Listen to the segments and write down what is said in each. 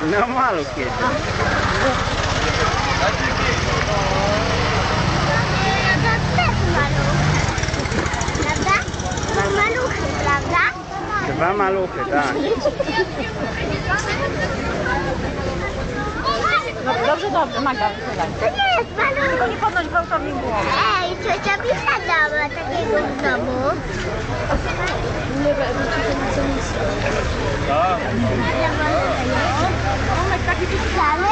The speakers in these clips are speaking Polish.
To maluchy, prawda? Dwa maluchy, tak. Dobrze, dobrze, dobrze. Maga, wychylaj. To nie jest maluch. Nie podnoś gwałtownie głowę. Ej, ciocia mi zadała takiego w domu. Stary?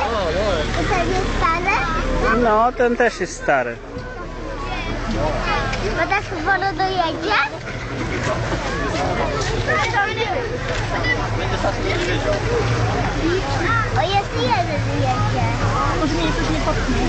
To jest stary? No, ten też jest stary. Bo ta woda dojedzie? O, jest jeden jedzie. Może mnie coś nie potknie.